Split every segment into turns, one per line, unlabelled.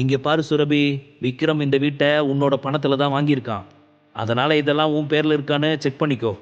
இங்கே பாரு சுரபி விக்ரம் இந்த வீட்டை உன்னோட பணத்தில் தான் வாங்கியிருக்கான். அதனால் இதெல்லாம் உன் பேரில் இருக்கான்னு செக் பண்ணிக்கோ.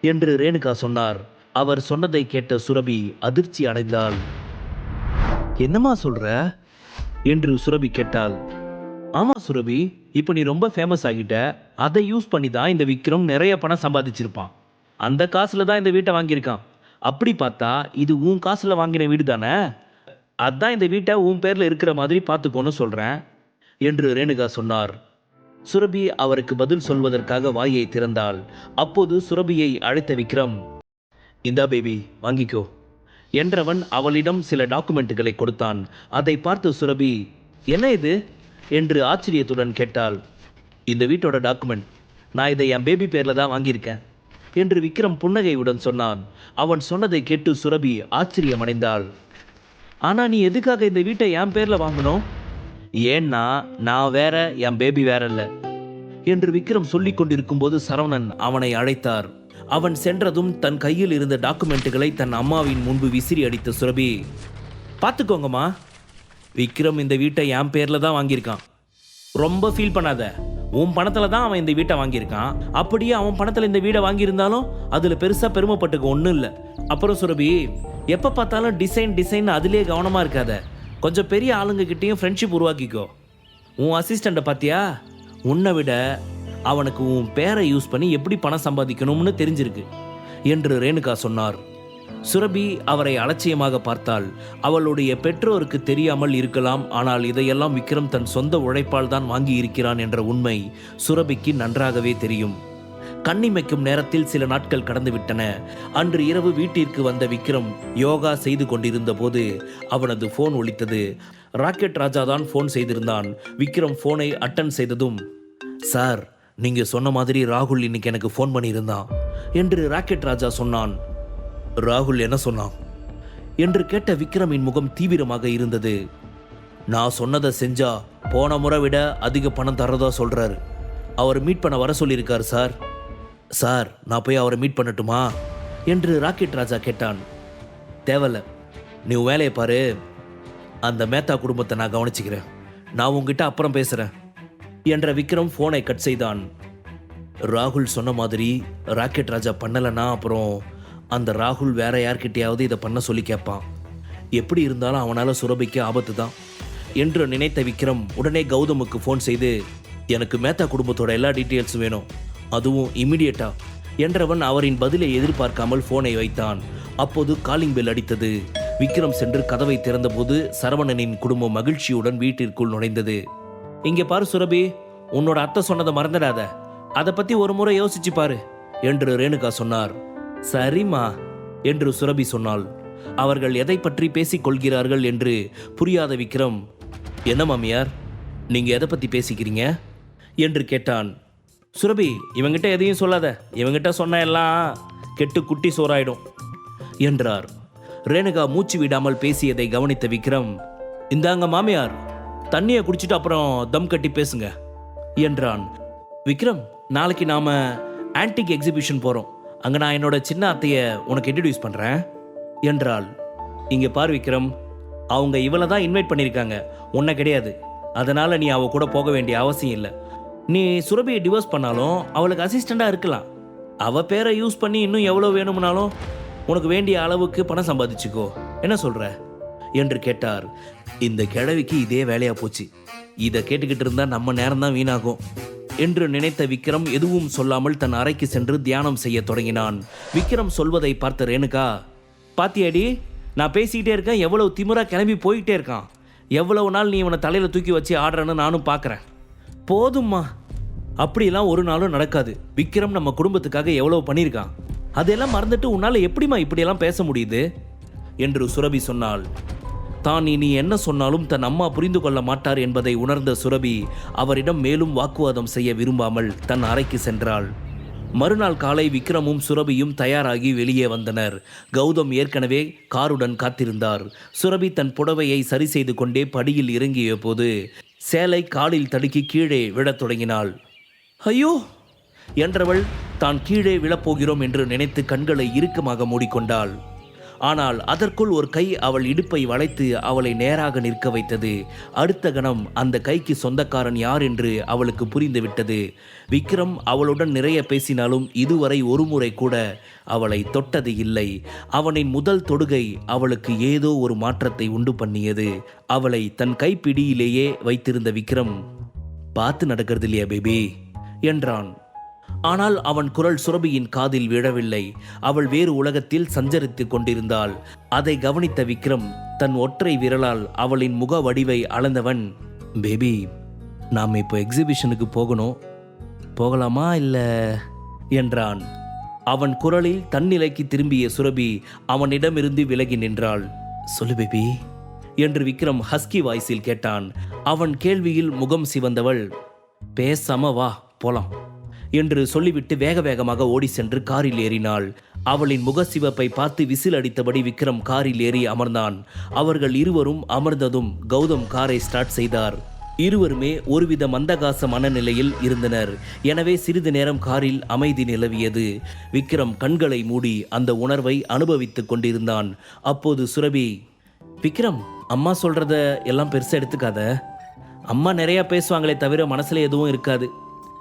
என்று ரேணுகா சொன்னார். அவர் சொன்னதை கேட்ட சுரபி அதிர்ச்சி அடைந்தாள். என்னம்மா சொல்ற? என்று சுரபி கேட்டாள். ஆமா சுரபி இப்போ நீ ரொம்ப ஃபேமஸ் ஆகிட்ட. அதை யூஸ் பண்ணி தான் இந்த விக்ரம் நிறைய பணம் சம்பாதிச்சிருப்பான். அந்த காசுல தான் இந்த வீட்டை வாங்கியிருக்கான். அப்படி பார்த்தா இது உன் காசுல வாங்கின வீடு தானே அதான் இந்த வீட்டை உன் பேர்ல இருக்கிற மாதிரி பார்த்துக்கோன்னு சொல்றேன் என்று ரேணுகா சொன்னார். சுரபி அவருக்கு பதில் சொல்வதற்காக வாயை திறந்தாள். அப்போது சுரபியை அழைத்த விக்ரம் இந்தா பேபி வாங்கிக்கோ என்றவன் அவளிடம் சில டாக்குமெண்ட்டுகளை கொடுத்தான். அதை பார்த்து சுரபி என்ன இது? என்று ஆச்சரியத்துடன் கேட்டாள். இந்த வீட்டோட டாக்குமெண்ட். நான் இதை என் பேபி பேரில் தான் வாங்கியிருக்கேன் என்று விக்ரம் புன்னகையுடன் சொன்னான். அவன் சொன்னதை கேட்டு சுரபி ஆச்சரியமடைந்தாள். ஆனால் நீ எதுக்காக இந்த வீட்டை என் பேரில் வாங்கணும் ஏன்னா நான் வேற என் பேபி வேற இல்லை. என்று விக்ரம் சொல்லிக் கொண்டிருக்கும் போது சரவணன் அவனை அழைத்தார். அவன் சென்றதும் தன் கையில் இருந்த டாக்குமெண்ட்டுகளை தன் அம்மாவின் முன்பு விசிறி அடித்த சுரபி பார்த்துக்கோங்கம்மா விக்ரம் இந்த வீட்டை என் பேரில் தான் வாங்கியிருக்கான். ரொம்ப ஃபீல் பண்ணாத. உன் பணத்தில் தான் அவன் இந்த வீட்டை வாங்கியிருக்கான். அப்படியே அவன் பணத்தில் இந்த வீடை வாங்கியிருந்தாலும் அதில் பெருசாக பெருமைப்பட்டுக்க ஒன்றும் இல்லை. அப்புறம் சுரபி எப்போ பார்த்தாலும் டிசைன் டிசைன் அதிலே கவனமாக இருக்காத. கொஞ்சம் பெரிய ஆளுங்க கிட்டேயும் ஃப்ரெண்ட்ஷிப் உருவாக்கிக்கோ. உன் அசிஸ்டண்ட்டை பார்த்தியா உன்னை விட அவனுக்கு உன் பேரை யூஸ் பண்ணி எப்படி பணம் சம்பாதிக்கணும்னு தெரிஞ்சிருக்கு என்று ரேணுகா சொன்னார். சுரபி அவரை அலட்சியமாக பார்த்தாள். அவளுடைய பெற்றோருக்கு தெரியாமல் இருக்கலாம் ஆனால் இதையெல்லாம் விக்ரம் தன் சொந்த உழைப்பால் தான் வாங்கி இருக்கிறான் என்ற உண்மை சுரபிக்கு நன்றாகவே தெரியும். கண்ணிமைக்கும் நேரத்தில் சில நாட்கள் கடந்துவிட்டன. அன்று இரவு வீட்டிற்கு வந்த விக்ரம் யோகா செய்து கொண்டிருந்த போது அவனது போன் ஒலித்தது. ராக்கெட் ராஜா தான் ஃபோன் செய்திருந்தான். விக்ரம் ஃபோனை அட்டன் செய்ததும் சார் நீங்க சொன்ன மாதிரி ராகுல் இன்னைக்கு எனக்கு ஃபோன் பண்ணியிருந்தான் என்று ராக்கெட் ராஜா சொன்னான். ராகுல் என்ன சொன்னான்? என்று கேட்ட விக்ரமின் முகம் தீவிரமாக இருந்தது. நான் சொன்னதை செஞ்சா போன முறை விட அதிக பணம் தரதா சொல்றாரு. அவர் மீட் பண்ண வர சொல்லியிருக்கார் சார். சார் நான் போய் அவரை மீட் பண்ணட்டுமா? என்று ராக்கெட் ராஜா கேட்டான். தேவல நீ வேலையை பாரு. அந்த மேத்தா குடும்பத்தை நான் கவனிச்சுக்கிறேன். நான் உங்ககிட்ட அப்புறம் பேசுறேன். என்ற விக்ரம் ஃபோனை கட் செய்தான். ராகுல் சொன்ன மாதிரி ராக்கெட் ராஜா பண்ணலைன்னா அப்புறம் அந்த ராகுல் வேற யார்கிட்டயாவது இதை பண்ண சொல்லி கேட்பான். எப்படி இருந்தாலும் அவனால் சுரபிக்கு ஆபத்து தான். என்று நினைத்த விக்ரம் உடனே கௌதமுக்கு ஃபோன் செய்து எனக்கு மேத்தா குடும்பத்தோட எல்லா டீட்டெயில்ஸும் வேணும். அதுவும் இம்மிடியட்டா என்றவன் அவரின் பதிலை எதிர்பார்க்காமல் ஃபோனை வைத்தான். அப்போது காலிங் பெல் அடித்தது. விக்ரம் சென்று கதவை திறந்தபோது சரவணனின் குடும்பம் மகிழ்ச்சியுடன் வீட்டிற்குள் நுழைந்தது. இங்கே பாரு சுரபி உன்னோட அத்தை சொன்னதை மறந்துடாத. அதை பற்றி ஒரு முறை யோசிச்சு பாரு என்று ரேணுகா சொன்னார். சரிம்மா என்று சுரபி சொன்னாள். அவர்கள் எதை பற்றி பேசிக் கொள்கிறார்கள் என்று புரியாத விக்ரம் என்ன மாமியார்? நீங்க எதை பத்தி பேசிக்கிறீங்க? என்று கேட்டான். சுரபி இவங்கிட்ட எதையும் சொல்லாத. இவங்கிட்ட சொன்ன எல்லாம் கெட்டு குட்டி சோறாயிடும் என்றார். ரேணுகா மூச்சு விடாமல் பேசியதை கவனித்த விக்ரம் இந்தாங்க மாமியார் தண்ணியை குடிச்சிட்டு அப்புறம் தம் கட்டி பேசுங்க என்றான். விக்ரம் நாளைக்கு நாம ஆன்டிக் எக்ஸிபிஷன் போறோம். அங்கே நான் என்னோட சின்ன அத்தையை உனக்கு இன்ட்ரடியூஸ் பண்ணுறேன் என்றாள். இங்கே பார் விக்ரம் அவங்க இவளை தான் இன்வைட் பண்ணியிருக்காங்க உன்னை கிடையாது. அதனால் நீ அவள் கூட போக வேண்டிய அவசியம் இல்லை. நீ சுரபியை டிவோர்ஸ் பண்ணாலும் அவளுக்கு அசிஸ்டண்ட்டாக இருக்கலாம். அவள் பேரை யூஸ் பண்ணி இன்னும் எவ்வளோ வேணும்னாலும் உனக்கு வேண்டிய அளவுக்கு பணம் சம்பாதிச்சுக்கோ. என்ன சொல்கிற என்று கேட்டார். இந்த கிழவிக்கு இதே வேலையாக போச்சு. இதை கேட்டுக்கிட்டு இருந்தால் நம்ம நேரம் தான் வீணாகும். என்று நினைத்த விக்ரம் எதுவும் சொல்லாமல் தன் அறைக்கு சென்று தியானம் செய்ய தொடங்கினான். விக்ரம் சொல்வதை பார்த்த ரேணுகா பாத்தியாடி நான் பேசிக்கிட்டே இருக்கேன் எவ்வளவு திமுறா கிளம்பி போயிட்டே இருக்கான். எவ்வளவு நாள் நீ இவனை தலையில தூக்கி வச்சு ஆடுறன்னு நானும் பார்க்குறேன் போதும்மா. அப்படியெல்லாம் ஒரு நாளும் நடக்காது. விக்ரம் நம்ம குடும்பத்துக்காக எவ்வளவு பண்ணியிருக்கான். அதெல்லாம் மறந்துட்டு உன்னால எப்படிம்மா இப்படியெல்லாம் பேச முடியுது? என்று சுரபி சொன்னாள். தான் இனி என்ன சொன்னாலும் தன் அம்மா புரிந்து கொள்ள மாட்டார் என்பதை உணர்ந்த சுரபி அவரிடம் மேலும் வாக்குவாதம் செய்ய விரும்பாமல் தன் அறைக்கு சென்றாள். மறுநாள் காலை விக்ரமும் சுரபியும் தயாராகி வெளியே வந்தனர். கௌதம் ஏற்கனவே காருடன் காத்திருந்தார். சுரபி தன் புடவையை சரி செய்து கொண்டே படியில் இறங்கிய போது சேலை காலில் தடுக்கி கீழே விழத் தொடங்கினாள். ஐயோ! என்றவள் தான் கீழே விழப்போகிறோம் என்று நினைத்து கண்களை இறுக்கமாக மூடிக்கொண்டாள். ஆனால் அதற்குள் ஒரு கை அவள் இடுப்பை வளைத்து அவளை நேராக நிற்க வைத்தது. அடுத்த கணம் அந்த கைக்கு சொந்தக்காரன் யார் என்று அவளுக்கு புரிந்துவிட்டது. விக்ரம் அவளுடன் நிறைய பேசினாலும் இதுவரை ஒரு முறை கூட அவளை தொட்டது இல்லை. அவனின் முதல் தொடுகை அவளுக்கு ஏதோ ஒரு மாற்றத்தை உண்டு பண்ணியது. அவளை தன் கைப்பிடியிலேயே வைத்திருந்த விக்ரம் பார்த்து நடக்கிறது இல்லையா பேபி? என்றான். ஆனால் அவன் குரல் சுரபியின் காதில் விழவில்லை. அவள் வேறு உலகத்தில் சஞ்சரித்துக் கொண்டிருந்தாள். அதை கவனித்த விக்ரம் தன் ஒற்றை விரலால் அவளின் முக வடிவை அளந்தவன் பேபி நாம் இப்போ எக்ஸிபிஷனுக்கு போகணும். போகலாமா இல்ல? என்றான். அவன் குரலில் தன்னிலைக்கு திரும்பிய சுரபி அவனிடமிருந்து விலகி நின்றாள். சொல்லு பேபி என்று விக்ரம் ஹஸ்கி வாய்ஸில் கேட்டான். அவன் கேள்வியில் முகம் சிவந்தவள் பேசாம வா போலாம். என்று சொல்லிவிட்டு வேக வேகமாக ஓடி சென்று காரில் ஏறினாள். அவளின் முகசிவப்பை பார்த்து விசில் அடித்தபடி விக்ரம் காரில் ஏறி அமர்ந்தான். அவர்கள் இருவரும் அமர்ந்ததும் கௌதம் காரை ஸ்டார்ட் செய்தார். இருவருமே ஒருவித மந்தகாச மனநிலையில் இருந்தனர். எனவே சிறிது நேரம் காரில் அமைதி நிலவியது. விக்ரம் கண்களை மூடி அந்த உணர்வை அனுபவித்துக் கொண்டிருந்தான். அப்போது சுரபி விக்ரம் அம்மா சொல்றத எல்லாம் பெருசா எடுத்துக்காத. அம்மா நிறைய பேசுவாங்களே தவிர மனசுல எதுவும் இருக்காது.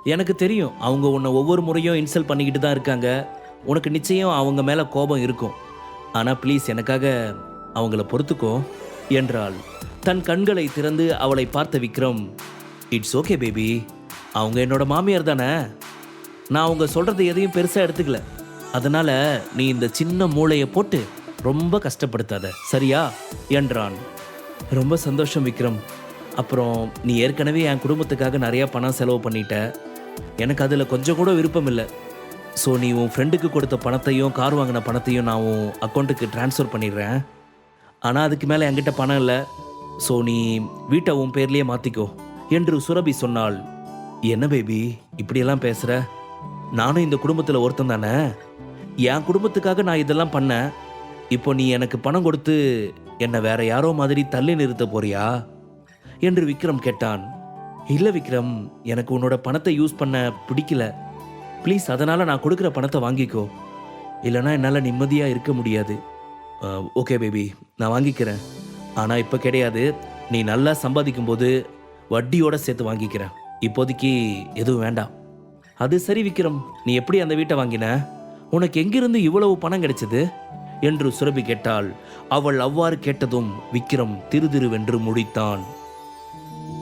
எனக்கு தெரியும் அவங்க உன்னை ஒவ்வொரு முறையும் இன்சல்ட் பண்ணிக்கிட்டு தான் இருக்காங்க. உனக்கு நிச்சயம் அவங்க மேலே கோபம் இருக்கும். ஆனால் ப்ளீஸ் எனக்காக அவங்கள பொறுத்துக்கோ என்றாள். தன் கண்களை திறந்து அவளை பார்த்த விக்ரம் இட்ஸ் ஓகே பேபி அவங்க என்னோட மாமியார் தானே? நான் அவங்க சொல்கிறது எதையும் பெருசாக எடுத்துக்கல. அதனால் நீ இந்த சின்ன மூளையை போட்டு ரொம்ப கஷ்டப்படுத்தாத சரியா? என்றான். ரொம்ப சந்தோஷம் விக்ரம். அப்புறம் நீ ஏற்கனவே என் குடும்பத்துக்காக நிறையா பணம் செலவு பண்ணிட்ட. எனக்கு அதில் கொஞ்சம் கூட விருப்பம் இல்லை. ஸோ நீ உன் ஃப்ரெண்டுக்கு கொடுத்த பணத்தையும் கார் வாங்கின பணத்தையும் நான் உன் அக்கௌண்ட்டுக்கு ட்ரான்ஸ்ஃபர் பண்ணிடுறேன். ஆனால் அதுக்கு மேலே என்கிட்ட பணம் இல்லை. ஸோ நீ வீட்டை உன் பேர்லேயே மாற்றிக்கோ என்று சுரபி சொன்னாள். என்ன பேபி இப்படியெல்லாம் பேசுகிற நானும் இந்த குடும்பத்தில் ஒருத்தன் தானே? என் குடும்பத்துக்காக நான் இதெல்லாம் பண்ணேன். இப்போ நீ எனக்கு பணம் கொடுத்து என்னை வேற யாரோ மாதிரி தள்ளி நிறுத்த போறியா? என்று விக்ரம் கேட்டான். இல்லை விக்ரம் எனக்கு உன்னோட பணத்தை யூஸ் பண்ண பிடிக்கல. ப்ளீஸ் அதனால் நான் கொடுக்குற பணத்தை வாங்கிக்கோ. இல்லைனா என்னால் நிம்மதியாக இருக்க முடியாது. ஓகே பேபி நான் வாங்கிக்கிறேன். ஆனால் இப்போ கிடையாது. நீ நல்லா சம்பாதிக்கும் போது வட்டியோட சேர்த்து வாங்கிக்கிறேன். இப்போதைக்கு எதுவும் வேண்டாம். அது சரி விக்ரம் நீ எப்படி அந்த வீட்டை வாங்கின? உனக்கு எங்கிருந்து இவ்வளவு பணம் கிடைச்சது? என்று சுரபி கேட்டாள். அவள் அவ்வாறு கேட்டதும் விக்ரம் திருதிருவென்று முடித்தான்